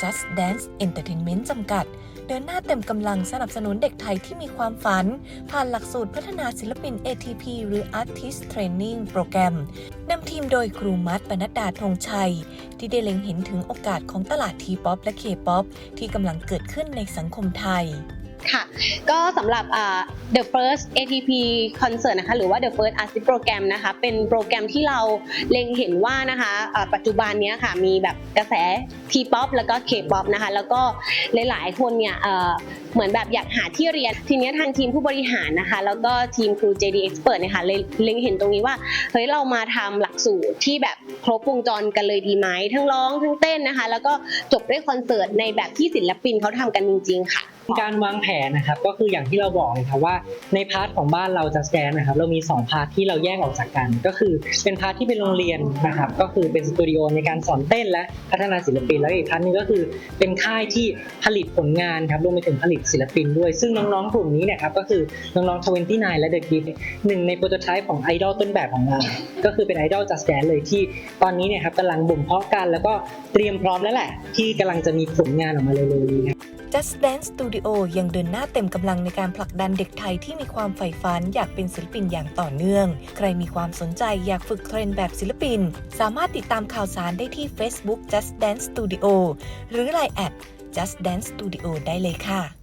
Just Dance Entertainment จำกัด เดินหน้าเต็มกำลังสนับสนุนเด็กไทยที่มีความฝัน ผ่านหลักสูตรพัฒนาศิลปิน ATP หรือ Artist Training Program นำทีมโดยครูมัดปนัดดาธงชัย ที่ได้เล็งเห็นถึงโอกาสของตลาดทีป๊อปและ K-POP ที่กำลังเกิดขึ้นในสังคมไทย ค่ะ ก็สำหรับ The First ATP Concert นะคะ หรือว่า The First Artist Program นะคะ เป็นโปรแกรมที่เราเล็งเห็นว่านะคะอ่าปัจจุบันนี้ค่ะ มีแบบกระแส T-POP แล้วก็ K-POP นะคะ แล้วก็หลาย ๆ คนเนี่ยเอ่อเหมือนแบบอยากหาที่เรียน ทีนี้ทางทีมผู้บริหารนะคะ แล้วก็ทีมครู JD Expert นี่ยค่ะเล็งเห็นตรงนี้ว่า เฮ้ย เรามาทำหลักสูตรที่แบบครบวงจรกันเลยดีไหม ทั้งร้อง ทั้งเต้นนะคะ แล้วก็จบด้วยคอนเสิร์ตในแบบที่ศิลปินเขาทำกันจริง ๆ ค่ะ การวางแผนนะครับก็คืออย่างที่เราบอกเลยครับว่าในพาร์ทของบ้านเราจะแ a นนะครับเรามี 2 พาร์ทที่เราแยกออกจากกัน ก็คือเป็นพาร์ทที่เป็นโรงเรียนนะครับก็คือเป็นสตูดิโอในการสอนเต้นและพัฒนาศิลปินแล้วอีกพาร์ทหนึงก็คือเป็นค่ายที่ผลิตผลงานครับรวมไปถึงผลิตศิลปินด้วย ซึ่งน้องๆกลุ่มนี้เนี่ยครับก็คือน้องๆ29และ The Gift หนึ่งในโปรโตไทป์ของไอดอลต้นแบบของเราก็คือเป็นไอดอลจัสแ a นเลยที่ตอนนี้เนี่ยครับกำลังบ่มเพาะกันแล้วก็เตรียมพร้อมแล้วแหละ ที่กำลังจะมีผลงานออกมาเร็วๆนี้ครับ Just Dance Studio ยังเดินหน้าเต็มกำลังในการผลักดันเด็กไทยที่มีความใฝ่ฝันอยากเป็นศิลปินอย่างต่อเนื่อง ใครมีความสนใจอยากฝึกเทรนแบบศิลปิน สามารถติดตามข่าวสารได้ที่ Facebook Just Dance Studio หรือ Line แอด Just Dance Studio ได้เลยค่ะ